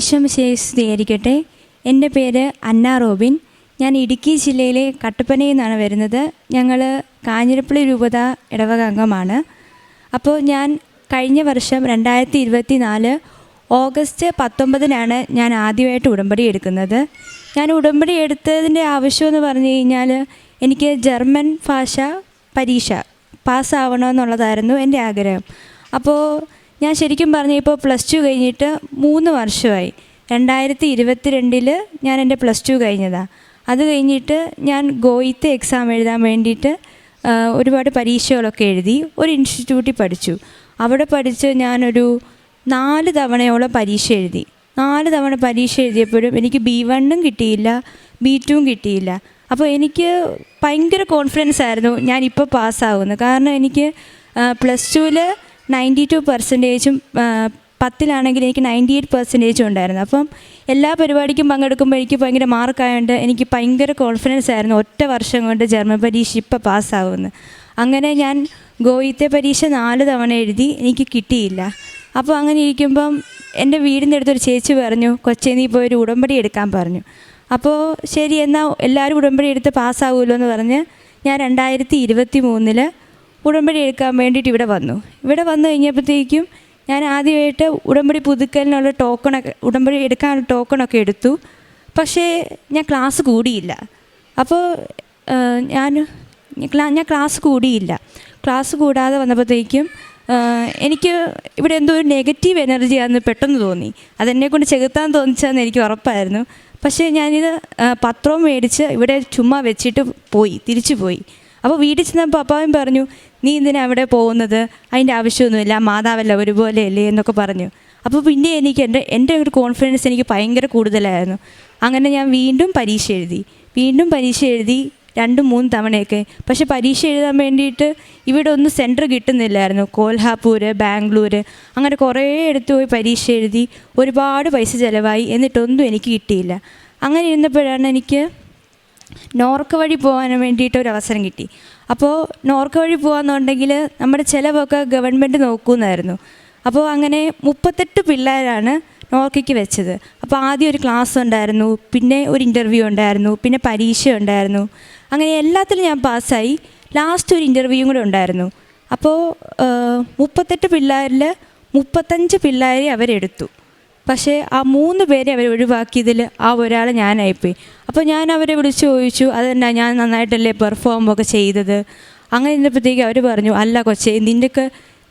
ഈശോ സ്വീകരിക്കട്ടെ എന്റെ പേര് അന്ന റോബിൻ. ഞാൻ ഇടുക്കി ജില്ലയിലെ കട്ടപ്പനയിൽ നിന്നാണ് വരുന്നത്. ഞങ്ങൾ കാഞ്ഞിരപ്പള്ളി രൂപത ഇടവക അംഗമാണ്. അപ്പോൾ ഞാൻ കഴിഞ്ഞ വർഷം രണ്ടായിരത്തി ഇരുപത്തി നാല് ഓഗസ്റ്റ് പത്തൊമ്പതിനാണ് ഞാൻ ആദ്യമായിട്ട് ഉടമ്പടി എടുക്കുന്നത്. ഞാൻ ഉടമ്പടി എടുത്തതിന്റെ ആവശ്യമെന്ന് പറഞ്ഞു കഴിഞ്ഞാൽ എനിക്ക് ജർമ്മൻ ഭാഷ പരീക്ഷ പാസ്സാവണമെന്നുള്ളതായിരുന്നു എന്റെ ആഗ്രഹം. അപ്പോൾ ഞാൻ ശരിക്കും പറഞ്ഞ ഇപ്പോൾ പ്ലസ് ടു കഴിഞ്ഞിട്ട് മൂന്ന് വർഷമായി. രണ്ടായിരത്തി ഇരുപത്തി രണ്ടിൽ ഞാൻ എന്റെ പ്ലസ് ടു കഴിഞ്ഞതാണ് അത് കഴിഞ്ഞിട്ട് ഞാൻ ഗോയിത്തെ എക്സാം എഴുതാൻ വേണ്ടിയിട്ട് ഒരുപാട് പരീക്ഷകളൊക്കെ എഴുതി ഒരു ഇൻസ്റ്റിറ്റ്യൂട്ടിൽ പഠിച്ചു. അവിടെ പഠിച്ച് ഞാനൊരു നാല് തവണയോളം പരീക്ഷ എഴുതി. നാല് തവണ പരീക്ഷ എഴുതിയപ്പോഴും എനിക്ക് ബി വണ്ണും കിട്ടിയില്ല ബി ടുവും കിട്ടിയില്ല. അപ്പോൾ എനിക്ക് ഭയങ്കര കോൺഫിഡൻസ് ആയിരുന്നു ഞാനിപ്പോൾ പാസ്സാകുന്നത് കാരണം എനിക്ക് പ്ലസ് ടുവിൽ നയന്റി ടു പെർസെന്റേജും പത്തിലാണെങ്കിൽ എനിക്ക് നയന്റി എയ്റ്റ് പെർസെന്റേജും ഉണ്ടായിരുന്നു. അപ്പം എല്ലാ പരിപാടിക്കും പങ്കെടുക്കുമ്പോൾ എനിക്ക് ഭയങ്കര മാർക്കായതുകൊണ്ട് എനിക്ക് ഭയങ്കര കോൺഫിഡൻസ് ആയിരുന്നു ഒറ്റ വർഷം കൊണ്ട് ജർമ്മൻ പരീക്ഷ ഇപ്പോൾ പാസ്സാകുമെന്ന് അങ്ങനെ ഞാൻ ഗോയിത്തെ പരീക്ഷ നാല് തവണ എഴുതി എനിക്ക് കിട്ടിയില്ല. അപ്പോൾ അങ്ങനെ ഇരിക്കുമ്പം എന്റെ വീടിന്റെ അടുത്തൊരു ചേച്ചി പറഞ്ഞു കൊച്ചേ നീ പോയി ഒരു ഉടമ്പടി എടുക്കാൻ പറഞ്ഞു. അപ്പോൾ ശരി എന്നാൽ എല്ലാവരും ഉടമ്പടി എടുത്ത് പാസ്സാകുമല്ലോ എന്ന് പറഞ്ഞ് ഞാൻ രണ്ടായിരത്തി ഇരുപത്തി മൂന്നിൽ ഉടമ്പടി എടുക്കാൻ വേണ്ടിയിട്ട് ഇവിടെ വന്നു. ഇവിടെ വന്നു കഴിഞ്ഞപ്പോഴത്തേക്കും ഞാൻ ആദ്യമായിട്ട് ഉടമ്പടി പുതുക്കലിനുള്ള ടോക്കണൊക്കെ ഉടമ്പടി എടുക്കാനുള്ള ടോക്കണൊക്കെ എടുത്തു. പക്ഷേ ഞാൻ ക്ലാസ് കൂടിയില്ല. അപ്പോൾ ഞാൻ ഞാൻ ക്ലാസ് കൂടിയില്ല. ക്ലാസ് കൂടാതെ വന്നപ്പോഴത്തേക്കും എനിക്ക് ഇവിടെ എന്തോ ഒരു നെഗറ്റീവ് എനർജിയാണെന്ന് പെട്ടെന്ന് തോന്നി. അതെന്നെ കൊണ്ട് ചെകുത്താൻ തോന്നിച്ചതെന്ന് എനിക്ക് ഉറപ്പായിരുന്നു. പക്ഷേ ഞാനിത് പത്രവും മേടിച്ച് ഇവിടെ ചുമ്മാ വെച്ചിട്ട് പോയി തിരിച്ചു പോയി. അപ്പോൾ വീട്ടിൽ ചെന്നപ്പോൾ അപ്പാവൻ പറഞ്ഞു നീ എന്തിനാ അവിടെ പോകുന്നത്? അതിന്റെ ആവശ്യമൊന്നുമില്ല മാതാവല്ല ഒരുപോലെയല്ലേ എന്നൊക്കെ പറഞ്ഞു. അപ്പോൾ പിന്നെ എനിക്ക് എന്റെ എന്റെ ഒരു കോൺഫിഡൻസ് എനിക്ക് ഭയങ്കര കൂടുതലായിരുന്നു. അങ്ങനെ ഞാൻ വീണ്ടും പരീക്ഷ എഴുതി. വീണ്ടും പരീക്ഷ എഴുതി രണ്ടും മൂന്ന് തവണയൊക്കെ. പക്ഷെ പരീക്ഷ എഴുതാൻ വേണ്ടിയിട്ട് ഇവിടെ ഒന്നും സെന്റർ കിട്ടുന്നില്ലായിരുന്നു. കോൽഹാപൂർ ബാംഗ്ലൂർ അങ്ങനെ കുറേ എടുത്തു പോയി പരീക്ഷ എഴുതി ഒരുപാട് പൈസ ചിലവായി. എന്നിട്ടൊന്നും എനിക്ക് കിട്ടിയില്ല. അങ്ങനെ ഇരുന്നപ്പോഴാണ് എനിക്ക് നോർക്ക വഴി പോകാൻ വേണ്ടിയിട്ട് ഒരു അവസരം കിട്ടി. അപ്പോൾ നോർക്ക് വഴി പോകാമെന്നുണ്ടെങ്കിൽ നമ്മുടെ ചിലവൊക്കെ ഗവൺമെന്റ് നോക്കുമെന്നായിരുന്നു അപ്പോൾ അങ്ങനെ മുപ്പത്തെട്ട് പിള്ളേരാണ് നോർക്കിക്ക് വെച്ചത്. അപ്പോൾ ആദ്യം ഒരു ക്ലാസ് ഉണ്ടായിരുന്നു പിന്നെ ഒരു ഇന്റർവ്യൂ ഉണ്ടായിരുന്നു പിന്നെ പരീക്ഷ ഉണ്ടായിരുന്നു. അങ്ങനെ എല്ലാത്തിലും ഞാൻ പാസ്സായി. ലാസ്റ്റ് ഒരു ഇന്റർവ്യൂ കൂടെ ഉണ്ടായിരുന്നു. അപ്പോൾ മുപ്പത്തെട്ട് പിള്ളേരിൽ മുപ്പത്തഞ്ച് പിള്ളേരെ അവരെടുത്തു. പക്ഷേ ആ മൂന്ന് പേരെ അവർ ഒഴിവാക്കിയതിൽ ആ ഒരാൾ ഞാനായിപ്പോയി. അപ്പോൾ ഞാൻ അവരെ വിളിച്ച് ചോദിച്ചു അതെന്നാ ഞാൻ നന്നായിട്ടല്ലേ പെർഫോം ഒക്കെ ചെയ്തത്? അങ്ങനെ ഇരുന്നപ്പോഴത്തേക്ക് അവർ പറഞ്ഞു അല്ല കൊച്ചേ നിന്റെയൊക്കെ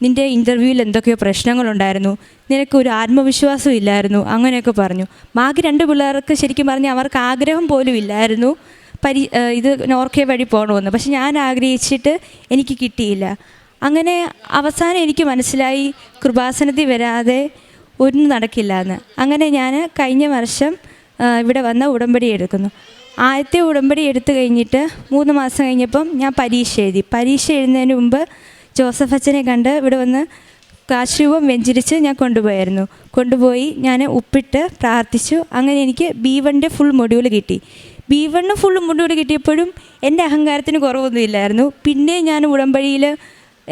നിന്റെ ഇന്റർവ്യൂവിൽ എന്തൊക്കെയോ പ്രശ്നങ്ങളുണ്ടായിരുന്നു. നിനക്ക് ഒരു ആത്മവിശ്വാസം ഇല്ലായിരുന്നു. അങ്ങനെയൊക്കെ പറഞ്ഞു. ബാക്കി രണ്ട് പിള്ളേർക്ക് ശരിക്കും പറഞ്ഞാൽ അവർക്ക് ആഗ്രഹം പോലും ഇല്ലായിരുന്നു പരി ഇത് നോർക്കെ വഴി പോകണമെന്ന്. പക്ഷെ ഞാൻ ആഗ്രഹിച്ചിട്ട് എനിക്ക് കിട്ടിയില്ല. അങ്ങനെ അവസാനം എനിക്ക് മനസ്സിലായി കൃപാസനത്തിൽ വരാതെ ഒന്നും നടക്കില്ല എന്ന്. അങ്ങനെ ഞാൻ കഴിഞ്ഞ വർഷം ഇവിടെ വന്ന ഉടമ്പടി എടുക്കുന്നു. ആദ്യത്തെ ഉടമ്പടി എടുത്തു കഴിഞ്ഞിട്ട് മൂന്ന് മാസം കഴിഞ്ഞപ്പം ഞാൻ പരീക്ഷ എഴുതി. പരീക്ഷ എഴുതുന്നതിന് മുമ്പ് ജോസഫ് അച്ഛനെ കണ്ട് ഇവിടെ വന്ന് കാശുരൂപം വെഞ്ചരിച്ച് ഞാൻ കൊണ്ടുപോയായിരുന്നു. കൊണ്ടുപോയി ഞാൻ ഉപ്പിട്ട് പ്രാർത്ഥിച്ചു. അങ്ങനെ എനിക്ക് ബി വണ്ണിന്റെ ഫുൾ മൊഡ്യൂൾ കിട്ടി. ബി വണ്ണ് ഫുൾ മൊഡ്യൂൾ കിട്ടിയപ്പോഴും എന്റെ അഹങ്കാരത്തിന് കുറവൊന്നുമില്ലായിരുന്നു പിന്നെ ഞാൻ ഉടമ്പടിയിൽ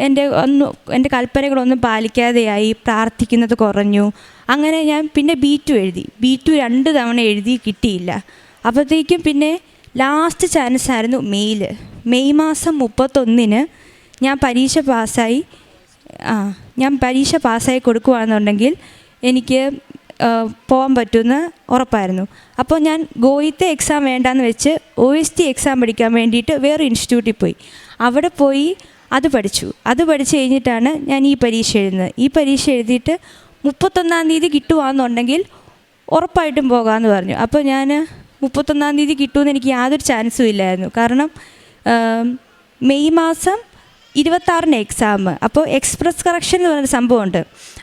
എന്റെ ഒന്ന് എന്റെ കൽപ്പനകളൊന്നും പാലിക്കാതെയായി പ്രാർത്ഥിക്കുന്നത് കുറഞ്ഞു. അങ്ങനെ ഞാൻ പിന്നെ ബി ടു എഴുതി. ബി ടു രണ്ട് തവണ എഴുതി കിട്ടിയില്ല. അപ്പോഴത്തേക്കും പിന്നെ ലാസ്റ്റ് ചാൻസ് ആയിരുന്നു മെയ്യിൽ മെയ് മാസം മുപ്പത്തൊന്നിന് ഞാൻ പരീക്ഷ പാസ്സായി ആ ഞാൻ പരീക്ഷ പാസ്സായി കൊടുക്കുകയാണെന്നുണ്ടെങ്കിൽ എനിക്ക് പോകാൻ പറ്റുമെന്ന് ഉറപ്പായിരുന്നു. അപ്പോൾ ഞാൻ ഗോയിത്തെ എക്സാം വേണ്ടാന്ന് വെച്ച് ഒ എസ് ടി എക്സാം പഠിക്കാൻ വേണ്ടിയിട്ട് വേറെ ഇൻസ്റ്റിറ്റ്യൂട്ടിൽ പോയി. അവിടെ പോയി അത് പഠിച്ചു. അത് പഠിച്ചു കഴിഞ്ഞിട്ടാണ് ഞാൻ ഈ പരീക്ഷ എഴുതുന്നത്. ഈ പരീക്ഷ എഴുതിയിട്ട് മുപ്പത്തൊന്നാം തീയതി കിട്ടുവാണെന്നുണ്ടെങ്കിൽ ഉറപ്പായിട്ടും പോകാമെന്ന് പറഞ്ഞു. അപ്പോൾ ഞാൻ മുപ്പത്തൊന്നാം തീയതി കിട്ടുമെന്ന് എനിക്ക് യാതൊരു ചാൻസും ഇല്ലായിരുന്നു. കാരണം മെയ് മാസം ഇരുപത്താറിന് എക്സാം അപ്പോൾ എക്സ്പ്രസ് കറക്ഷൻ എന്ന് പറയുന്ന സംഭവമുണ്ട്.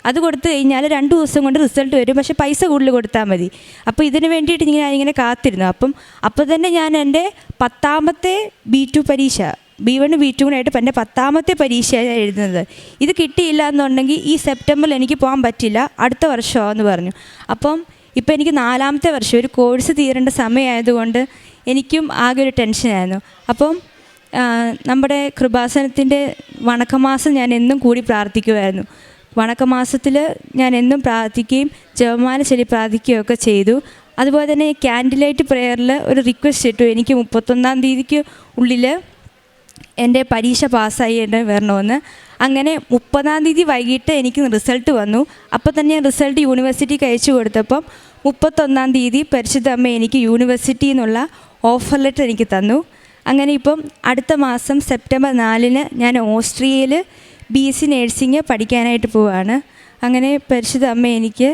അത് കൊടുത്തു കഴിഞ്ഞാൽ രണ്ട് ദിവസം കൊണ്ട് റിസൾട്ട് വരും. പക്ഷേ പൈസ കൂടുതൽ കൊടുത്താൽ മതി. അപ്പോൾ ഇതിന് വേണ്ടിയിട്ട് ഇങ്ങനെ ഞാനിങ്ങനെ കാത്തിരുന്നു. അപ്പം അപ്പോൾ തന്നെ ഞാൻ എന്റെ പത്താമത്തെ ബി ടു പരീക്ഷ ബി വൺ ബി ടു ആയിട്ട് എന്റെ പത്താമത്തെ പരീക്ഷയാണ് എഴുതുന്നത്. ഇത് കിട്ടിയില്ല എന്നുണ്ടെങ്കിൽ ഈ സെപ്റ്റംബറിൽ എനിക്ക് പോകാൻ പറ്റില്ല. അടുത്ത വർഷമാണെന്ന് പറഞ്ഞു. അപ്പം ഇപ്പം എനിക്ക് നാലാമത്തെ വർഷം ഒരു കോഴ്സ് തീരേണ്ട സമയമായതുകൊണ്ട് എനിക്കും ആകെ ഒരു ടെൻഷനായിരുന്നു അപ്പം നമ്മുടെ കൃപാസനത്തിന്റെ വണക്കമാസം ഞാൻ എന്നും കൂടി പ്രാർത്ഥിക്കുമായിരുന്നു വണക്കമാസത്തിൽ ഞാൻ എന്നും പ്രാർത്ഥിക്കുകയും ജപമാല ചൊല്ലി പ്രാർത്ഥിക്കുകയും ഒക്കെ ചെയ്തു. അതുപോലെ തന്നെ ക്യാൻഡിലൈറ്റ് പ്രെയറിൽ ഒരു റിക്വസ്റ്റ് ഇട്ടു. എനിക്ക് മുപ്പത്തൊന്നാം തീയതിക്ക് ഉള്ളിൽ എന്റെ പരീക്ഷ പാസ്സായി എന്റെ വരണമെന്ന്. അങ്ങനെ മുപ്പതാം തീയതി വൈകിട്ട് എനിക്ക് റിസൾട്ട് വന്നു. അപ്പോൾ തന്നെ ഞാൻ റിസൾട്ട് യൂണിവേഴ്സിറ്റിക്ക് അയച്ചു കൊടുത്തപ്പം മുപ്പത്തൊന്നാം തീയതി പരിശുദ്ധ അമ്മ എനിക്ക് യൂണിവേഴ്സിറ്റിയിൽ നിന്നുള്ള ഓഫർ ലെറ്റർ എനിക്ക് തന്നു. അങ്ങനെ ഇപ്പം അടുത്ത മാസം സെപ്റ്റംബർ നാലിന് ഞാൻ ഓസ്ട്രിയയിൽ ബി എസ് സി നേഴ്സിംഗ് പഠിക്കാനായിട്ട് പോവുകയാണ് അങ്ങനെ പരിശുദ്ധ അമ്മ എനിക്ക്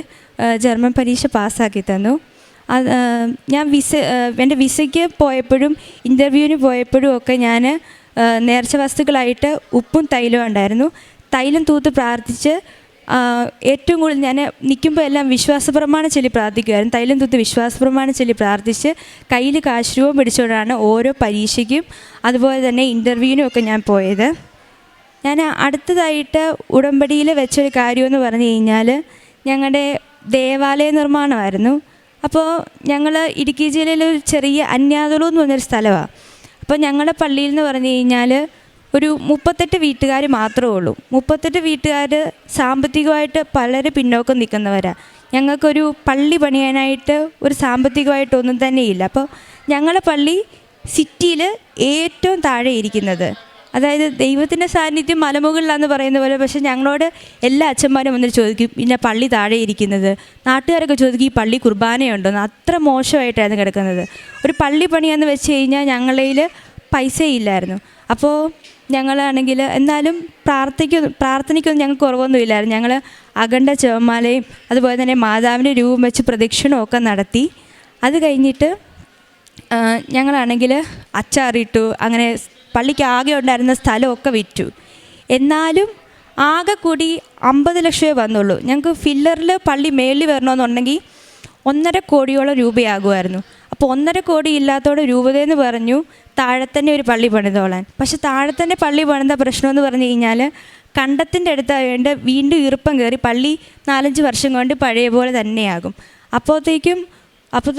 ജർമ്മൻ പരീക്ഷ പാസ്സാക്കി തന്നു. ഞാൻ വിസ എന്റെ വിസയ്ക്ക് പോയപ്പോഴും ഇന്റർവ്യൂവിന് പോയപ്പോഴും ഒക്കെ ഞാൻ നേർച്ച വസ്തുക്കളായിട്ട് ഉപ്പും തൈലവും ഉണ്ടായിരുന്നു. തൈലം തൂത്ത് പ്രാർത്ഥിച്ച് ഏറ്റവും കൂടുതൽ ഞാൻ നിൽക്കുമ്പോൾ എല്ലാം വിശ്വാസപ്രമാണം ചൊല്ലി പ്രാർത്ഥിക്കുമായിരുന്നു. തൈലം തൂത്ത് വിശ്വാസപ്രമാണം ചൊല്ലി പ്രാർത്ഥിച്ച് കയ്യിൽ കാശ്രൂപം പിടിച്ചുകൊണ്ടാണ് ഓരോ പരീക്ഷയ്ക്കും അതുപോലെ തന്നെ ഇന്റർവ്യൂവിനും ഒക്കെ ഞാൻ പോയത്. ഞാൻ അടുത്തതായിട്ട് ഉടമ്പടിയിൽ വെച്ചൊരു കാര്യമെന്ന് പറഞ്ഞു കഴിഞ്ഞാൽ ഞങ്ങളുടെ ദേവാലയ നിർമ്മാണമായിരുന്നു. അപ്പോൾ ഞങ്ങൾ ഇടുക്കി ജില്ലയിലൊരു ചെറിയ അന്യാതുളു എന്ന് പറഞ്ഞൊരു സ്ഥലമാണ്. അപ്പോൾ ഞങ്ങളുടെ പള്ളിയിൽ എന്ന് പറഞ്ഞു കഴിഞ്ഞാൽ ഒരു മുപ്പത്തെട്ട് വീട്ടുകാർ മാത്രമേ ഉള്ളൂ. മുപ്പത്തെട്ട് വീട്ടുകാർ സാമ്പത്തികമായിട്ട് വളരെ പിന്നോക്കം നിൽക്കുന്നവരാണ് ഞങ്ങൾക്കൊരു പള്ളി പണിയാനായിട്ട് ഒരു സാമ്പത്തികമായിട്ടൊന്നും ഇല്ല. അപ്പോൾ ഞങ്ങളുടെ പള്ളി സിറ്റിയിൽ ഏറ്റവും താഴെ ഇരിക്കുന്നത് അതായത് ദൈവത്തിന്റെ സാന്നിധ്യം മലമുകളിലാണെന്ന് പറയുന്ന പോലെ പക്ഷെ ഞങ്ങളോട് എല്ലാ അച്ഛന്മാരും വന്നിട്ട് ചോദിക്കും പിന്നെ പള്ളി താഴെ ഇരിക്കുന്നത്? നാട്ടുകാരൊക്കെ ചോദിക്കും ഈ പള്ളി കുർബാനയുണ്ടോന്ന് അത്ര മോശമായിട്ടായിരുന്നു കിടക്കുന്നത്. ഒരു പള്ളി പണിയെന്ന് വെച്ച് കഴിഞ്ഞാൽ ഞങ്ങളിൽ പൈസയില്ലായിരുന്നു അപ്പോൾ ഞങ്ങളാണെങ്കിൽ എന്നാലും പ്രാർത്ഥിക്കും പ്രാർത്ഥനയ്ക്കൊന്നും ഞങ്ങൾക്ക് കുറവൊന്നും ഇല്ലായിരുന്നു. ഞങ്ങൾ അഖണ്ഡ ചെവമാലയും അതുപോലെ തന്നെ മാതാവിന്റെ രൂപം വെച്ച് പ്രദക്ഷിണമൊക്കെ നടത്തി. അത് കഴിഞ്ഞിട്ട് ഞങ്ങളാണെങ്കിൽ അച്ചാറിട്ടു അങ്ങനെ പള്ളിക്ക് ആകെ ഉണ്ടായിരുന്ന സ്ഥലമൊക്കെ വിറ്റു. എന്നാലും ആകെ കൂടി അമ്പത് ലക്ഷമേ വന്നുള്ളൂ. ഞങ്ങൾക്ക് ഫില്ലറിൽ പള്ളി മേളിൽ വരണമെന്നുണ്ടെങ്കിൽ ഒന്നര കോടിയോളം രൂപയാകുമായിരുന്നു. അപ്പോൾ ഒന്നര കോടി ഇല്ലാത്തോടെ രൂപതയെന്ന് പറഞ്ഞു താഴെ തന്നെ ഒരു പള്ളി പണിതോളാൻ. പക്ഷെ താഴെ തന്നെ പള്ളി പണിത പ്രശ്നമെന്ന് പറഞ്ഞു കഴിഞ്ഞാൽ കണ്ടത്തിന്റെ അടുത്തായതുകൊണ്ട് വീണ്ടും ഈർപ്പം കയറി പള്ളി നാലഞ്ച് വർഷം കൊണ്ട് പഴയ പോലെ തന്നെയാകും. അപ്പോഴത്തേക്കും അപ്പോൾ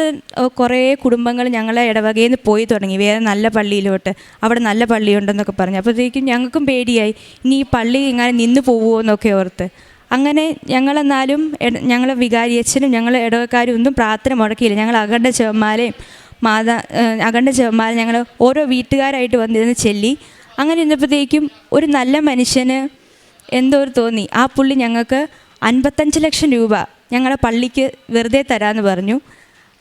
കുറേ കുടുംബങ്ങൾ ഞങ്ങളെ ഇടവകയിൽ നിന്ന് പോയി തുടങ്ങി. വേറെ നല്ല പള്ളിയിലോട്ട്. അവിടെ നല്ല പള്ളിയുണ്ടെന്നൊക്കെ പറഞ്ഞു. അപ്പോഴത്തേക്കും ഞങ്ങൾക്കും പേടിയായി. ഇനി ഈ പള്ളി ഇങ്ങനെ നിന്ന് പോവുമോ എന്നൊക്കെ ഓർത്ത്. അങ്ങനെ ഞങ്ങളെന്നാലും ഞങ്ങൾ വികാരിയച്ഛനും ഞങ്ങൾ ഇടവക്കാരും ഒന്നും പ്രാർത്ഥന മുടക്കിയില്ല. ഞങ്ങൾ അഖണ്ഡ ചെവന്മാരെയും മാതാ അകണ്ട ചെവന്മാരെ ഞങ്ങൾ ഓരോ വീട്ടുകാരായിട്ട് വന്നിരുന്ന് ചെല്ലി. അങ്ങനെ ഇരുന്നപ്പോഴത്തേക്കും ഒരു നല്ല മനുഷ്യന് എന്തോ ഒരു തോന്നി. ആ പുള്ളി ഞങ്ങൾക്ക് അൻപത്തഞ്ച് ലക്ഷം രൂപ ഞങ്ങളുടെ പള്ളിക്ക് വെറുതെ തരാമെന്ന് പറഞ്ഞു.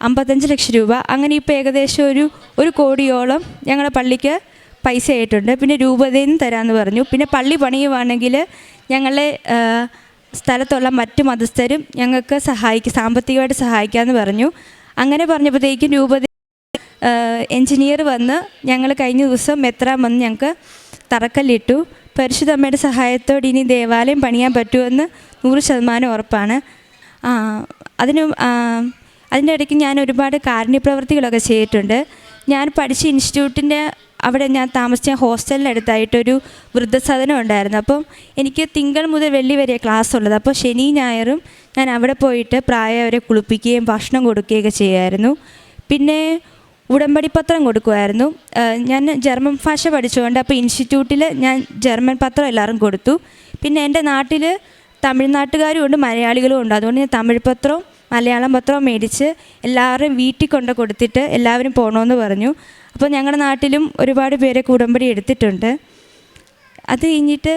അമ്പത്തഞ്ച് ലക്ഷം രൂപ. അങ്ങനെ ഇപ്പോൾ ഏകദേശം ഒരു ഒരു കോടിയോളം ഞങ്ങളുടെ പള്ളിക്ക് പൈസ ആയിട്ടുണ്ട്. പിന്നെ രൂപതയും തരാമെന്ന് പറഞ്ഞു. പിന്നെ പള്ളി പണിയുവാണെങ്കിൽ ഞങ്ങളെ സ്ഥലത്തുള്ള മറ്റു മതസ്ഥരും ഞങ്ങൾക്ക് സഹായിക്കും സാമ്പത്തികമായിട്ട് സഹായിക്കാമെന്ന് പറഞ്ഞു. അങ്ങനെ പറഞ്ഞപ്പോഴത്തേക്കും രൂപത എഞ്ചിനീയർ വന്ന് ഞങ്ങൾ കഴിഞ്ഞ ദിവസം മെത്രാൻ വന്ന് ഞങ്ങൾക്ക് തറക്കല്ലിട്ടു. പരിശുദ്ധമ്മയുടെ സഹായത്തോടെ ഇനി ദേവാലയം പണിയാൻ പറ്റുമെന്ന് നൂറ് ശതമാനം ഉറപ്പാണ്. അതിന് അതിന്റെ ഇടയ്ക്ക് ഞാൻ ഒരുപാട് കാരുണ്യപ്രവർത്തികളൊക്കെ ചെയ്തിട്ടുണ്ട്. ഞാൻ പഠിച്ച ഇൻസ്റ്റിറ്റ്യൂട്ടിന്റെ അവിടെ ഞാൻ താമസിച്ച ഹോസ്റ്റലിനടുത്തായിട്ടൊരു വൃദ്ധസദനം ഉണ്ടായിരുന്നു. അപ്പം എനിക്ക് തിങ്കൾ മുതൽ വെള്ളി വരെ ക്ലാസ് ഉള്ളത് അപ്പോൾ ശനി ഞായറും ഞാൻ അവിടെ പോയിട്ട് പ്രായവരെ കുളിപ്പിക്കുകയും ഭക്ഷണം കൊടുക്കുകയൊക്കെ ചെയ്യുമായിരുന്നു. പിന്നെ ഉടമ്പടി പത്രം കൊടുക്കുമായിരുന്നു. ഞാൻ ജർമ്മൻ ഭാഷ പഠിച്ചുകൊണ്ട് അപ്പോൾ ഇൻസ്റ്റിറ്റ്യൂട്ടിൽ ഞാൻ ജർമ്മൻ പത്രം എല്ലാവരും കൊടുത്തു. പിന്നെ എന്റെ നാട്ടിൽ തമിഴ്നാട്ടുകാരും ഉണ്ട് മലയാളികളും ഉണ്ട്. അതുകൊണ്ട് ഞാൻ തമിഴ് പത്രവും മലയാളം പത്രം മേടിച്ച് എല്ലാവരും വീട്ടിൽ കൊണ്ട് കൊടുത്തിട്ട് എല്ലാവരും പോകണമെന്ന് പറഞ്ഞു. അപ്പോൾ ഞങ്ങളുടെ നാട്ടിലും ഒരുപാട് പേരെ ഉടമ്പടി എടുത്തിട്ടുണ്ട്. അത് കഴിഞ്ഞിട്ട്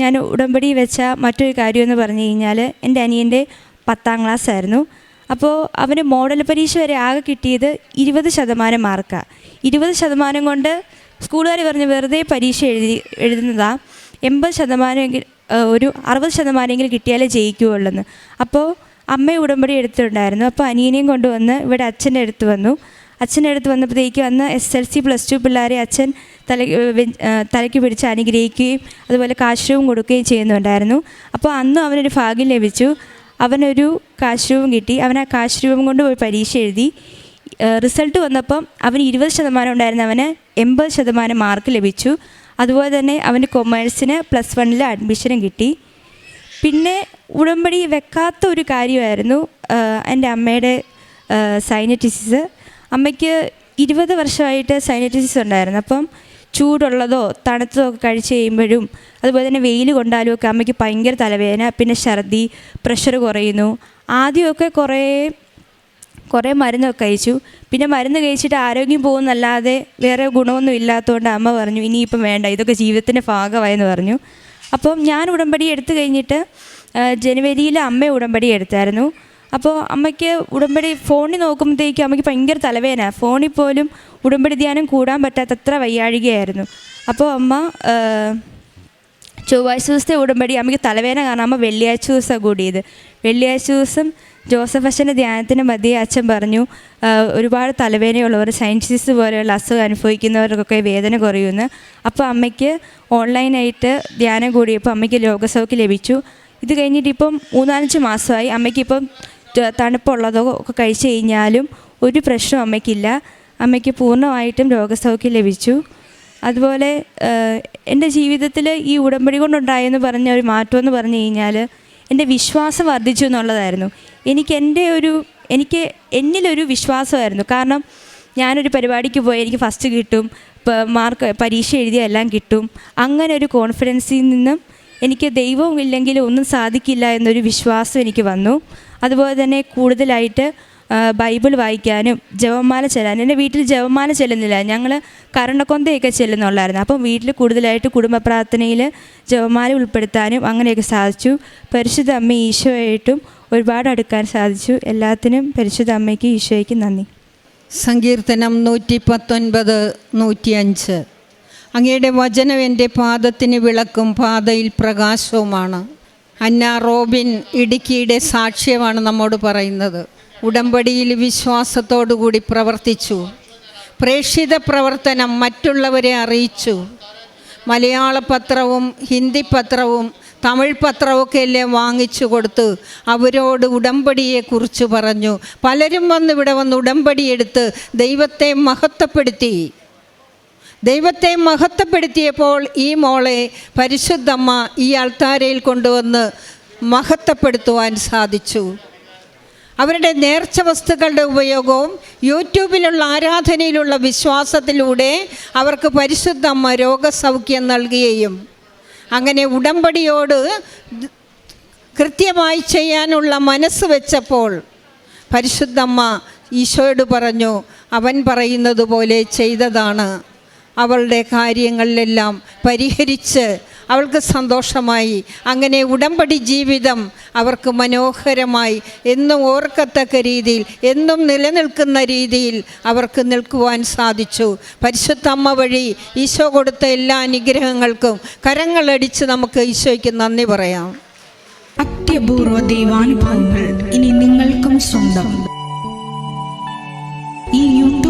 ഞാൻ ഉടമ്പടി വെച്ച മറ്റൊരു കാര്യമെന്ന് പറഞ്ഞു കഴിഞ്ഞാൽ എന്റെ അനിയന്റെ പത്താം ക്ലാസ് ആയിരുന്നു. അപ്പോൾ അവന് മോഡൽ പരീക്ഷ വരെ ആകെ കിട്ടിയത് ഇരുപത് ശതമാനം മാർക്കാണ് ഇരുപത് ശതമാനം കൊണ്ട് സ്കൂളുകാർ പറഞ്ഞ് വെറുതെ പരീക്ഷ എഴുതി എഴുതുന്നതാണ് എൺപത് ശതമാനമെങ്കിൽ ഒരു അറുപത് ശതമാനമെങ്കിലും കിട്ടിയാലേ ജയിക്കുകയുള്ളെന്ന് അപ്പോൾ അമ്മ ഉടമ്പടി എടുത്തിട്ടുണ്ടായിരുന്നു. അപ്പോൾ അനിയനെയും കൊണ്ടുവന്ന് ഇവിടെ അച്ഛന്റെ അടുത്ത് വന്നു. അച്ഛന്റെ അടുത്ത് വന്നപ്പോഴത്തേക്കും അന്ന് S L C plus two പിള്ളേരെ അച്ഛൻ തല തലയ്ക്ക് പിടിച്ച് അനുഗ്രഹിക്കുകയും അതുപോലെ കാശ്രവും കൊടുക്കുകയും ചെയ്യുന്നുണ്ടായിരുന്നു. അപ്പോൾ അന്നും അവനൊരു ഭാഗ്യം ലഭിച്ചു. അവനൊരു കാശ്രൂപം കിട്ടി. അവൻ ആ കാശ്രൂപം കൊണ്ട് പോയി പരീക്ഷ എഴുതി. റിസൾട്ട് വന്നപ്പം അവന് ഇരുപത് ശതമാനം ഉണ്ടായിരുന്ന അവന് എൺപത് ശതമാനം മാർക്ക് ലഭിച്ചു. അതുപോലെ തന്നെ അവന് കൊമേഴ്സിന് പ്ലസ് വണ്ണിൽ അഡ്മിഷനും കിട്ടി. പിന്നെ ഉടമ്പടി വെക്കാത്ത ഒരു കാര്യമായിരുന്നു എന്റെ അമ്മയുടെ സൈനറ്റിസിസ്. അമ്മയ്ക്ക് ഇരുപത് വർഷമായിട്ട് സൈനറ്റിസിസ് ഉണ്ടായിരുന്നു. അപ്പം ചൂടുള്ളതോ തണുത്തതോ ഒക്കെ കഴിച്ച് കഴിയുമ്പോഴും അതുപോലെ തന്നെ വെയിൽ കൊണ്ടാലും ഒക്കെ അമ്മയ്ക്ക് ഭയങ്കര തലവേദന പിന്നെ ഛർദി പ്രഷർ കുറയുന്നു. ആദ്യമൊക്കെ കുറേ കുറേ മരുന്നൊക്കെ കഴിച്ചു. പിന്നെ മരുന്ന് കഴിച്ചിട്ട് ആരോഗ്യം പോകുന്നല്ലാതെ വേറെ ഗുണമൊന്നും ഇല്ലാത്തതുകൊണ്ട് അമ്മ പറഞ്ഞു ഇനിയിപ്പം വേണ്ട ഇതൊക്കെ ജീവിതത്തിന്റെ ഭാഗമായെന്ന് പറഞ്ഞു. അപ്പം ഞാൻ ഉടമ്പടി എടുത്തു കഴിഞ്ഞിട്ട് ജനുവരിയിൽ അമ്മ ഉടമ്പടി എടുത്തായിരുന്നു. അപ്പോൾ അമ്മയ്ക്ക് ഉടമ്പടി ഫോണിൽ നോക്കുമ്പോഴത്തേക്കും അമ്മയ്ക്ക് ഭയങ്കര തലവേന ഫോണിൽ പോലും ഉടമ്പടി ധ്യാനം കൂടാൻ പറ്റാത്തത്ര വയ്യാഴികയായിരുന്നു. അപ്പോൾ അമ്മ ചൊവ്വാഴ്ച ദിവസത്തെ ഉടമ്പടി അമ്മയ്ക്ക് തലവേദന കാണാമ്പോൾ വെള്ളിയാഴ്ച ദിവസമാണ് കൂടിയത്. വെള്ളിയാഴ്ച ദിവസം ജോസഫ് അച്ഛന്റെ ധ്യാനത്തിന് മധ്യേ അച്ഛൻ പറഞ്ഞു ഒരുപാട് തലവേദനയുള്ളവർ സയൻസിസ് പോലെയുള്ള അസുഖം അനുഭവിക്കുന്നവർക്കൊക്കെ വേദന കുറയുമെന്ന്. അപ്പോൾ അമ്മയ്ക്ക് ഓൺലൈനായിട്ട് ധ്യാനം കൂടിയപ്പോൾ അമ്മയ്ക്ക് രോഗസൗഖ്യം ലഭിച്ചു. ഇത് കഴിഞ്ഞിട്ട് ഇപ്പം മൂന്നാലഞ്ച് മാസമായി അമ്മയ്ക്ക് ഇപ്പം ത- തണുപ്പുള്ളതോ ഒക്കെ കഴിച്ചു കഴിഞ്ഞാലും ഒരു പ്രശ്നവും അമ്മയ്ക്കില്ല. അമ്മയ്ക്ക് പൂർണമായിട്ടും രോഗസൗഖ്യം ലഭിച്ചു. അതുപോലെ എന്റെ ജീവിതത്തിൽ ഈ ഉടമ്പടി കൊണ്ടുണ്ടായെന്ന് പറഞ്ഞ ഒരു മാറ്റം എന്ന് പറഞ്ഞു കഴിഞ്ഞാൽ എന്റെ വിശ്വാസം വർദ്ധിച്ചു എന്നുള്ളതായിരുന്നു. എനിക്ക് എന്റെ ഒരു എനിക്ക് എന്നിലൊരു വിശ്വാസമായിരുന്നു. കാരണം ഞാനൊരു പരിപാടിക്ക് പോയി എനിക്ക് ഫസ്റ്റ് കിട്ടും മാർക്ക് പരീക്ഷ എഴുതിയ എല്ലാം കിട്ടും. അങ്ങനെ ഒരു കോൺഫിഡൻസിൽ നിന്നും എനിക്ക് ദൈവവും ഇല്ലെങ്കിൽ ഒന്നും സാധിക്കില്ല എന്നൊരു വിശ്വാസം എനിക്ക് വന്നു. അതുപോലെ തന്നെ കൂടുതലായിട്ട് ബൈബിൾ വായിക്കാനും ജപമാല ചെല്ലാനും. എന്റെ വീട്ടിൽ ജപമാല ചെല്ലുന്നില്ല. ഞങ്ങൾ കരണക്കൊന്തയൊക്കെ ചെല്ലുന്നുള്ളായിരുന്നു. അപ്പം വീട്ടിൽ കൂടുതലായിട്ട് കുടുംബ പ്രാർത്ഥനയിൽ ജപമാല ഉൾപ്പെടുത്താനും അങ്ങനെയൊക്കെ സാധിച്ചു. പരിശുദ്ധ അമ്മ ഈശോയായിട്ടും ഒരുപാട് അടുക്കാൻ സാധിച്ചു. എല്ലാത്തിനും പരിശുദ്ധ അമ്മയ്ക്ക് ഈശോയ്ക്ക് നന്ദി. സങ്കീർത്തനം നൂറ്റി പത്തൊൻപത് നൂറ്റിയഞ്ച്. അങ്ങയുടെ വചനം എന്റെ പാദത്തിന് വിളക്കും പാതയിൽ പ്രകാശവുമാണ്. അന്ന റോബിൻ ഇടുക്കിയുടെ സാക്ഷ്യമാണ് നമ്മോട് പറയുന്നത്. ഉടമ്പടിയിൽ വിശ്വാസത്തോടുകൂടി പ്രവർത്തിച്ചു. പ്രേക്ഷിത പ്രവർത്തനം മറ്റുള്ളവരെ അറിയിച്ചു. മലയാള പത്രവും ഹിന്ദി പത്രവും തമിഴ് പത്രമൊക്കെ അല്ലേ വാങ്ങിച്ചു കൊടുത്ത് അവരോട് ഉടമ്പടിയെക്കുറിച്ച് പറഞ്ഞു. പലരും വന്ന് ഇവിടെ വന്ന് ഉടമ്പടിയെടുത്ത് ദൈവത്തെ മഹത്വപ്പെടുത്തി. ദൈവത്തെ മഹത്വപ്പെടുത്തിയപ്പോൾ ഈ മോളെ പരിശുദ്ധമ്മ ഈ അൾത്താരയിൽ കൊണ്ടുവന്ന് മഹത്വപ്പെടുത്തുവാൻ സാധിച്ചു. അവരുടെ നേർച്ച വസ്തുക്കളുടെ ഉപയോഗവും യൂട്യൂബിലുള്ള ആരാധനയിലുള്ള വിശ്വാസത്തിലൂടെ അവർക്ക് പരിശുദ്ധമ്മ രോഗസൗഖ്യം നൽകുകയും അങ്ങനെ ഉടമ്പടിയോട് കൃത്യമായി ചെയ്യാനുള്ള മനസ്സ് വെച്ചപ്പോൾ പരിശുദ്ധമ്മ ഈശോയോട് പറഞ്ഞു അവൻ പറയുന്നത് പോലെ ചെയ്തതാണ്. അവളുടെ കാര്യങ്ങളിലെല്ലാം പരിഹരിച്ച് അവൾക്ക് സന്തോഷമായി. അങ്ങനെ ഉടമ്പടി ജീവിതം അവർക്ക് മനോഹരമായി. എന്നും ഓർക്കത്തക്ക രീതിയിൽ എന്നും നിലനിൽക്കുന്ന രീതിയിൽ അവർക്ക് നിൽക്കുവാൻ സാധിച്ചു. പരിശുദ്ധമ്മ വഴി ഈശോ കൊടുത്ത എല്ലാ അനുഗ്രഹങ്ങൾക്കും കരങ്ങളടിച്ച് നമുക്ക് ഈശോയ്ക്ക് നന്ദി പറയാം. അത്യപൂർവ ദൈവാനുഭവങ്ങൾ ഇനി നിങ്ങൾക്കും സ്വന്തം.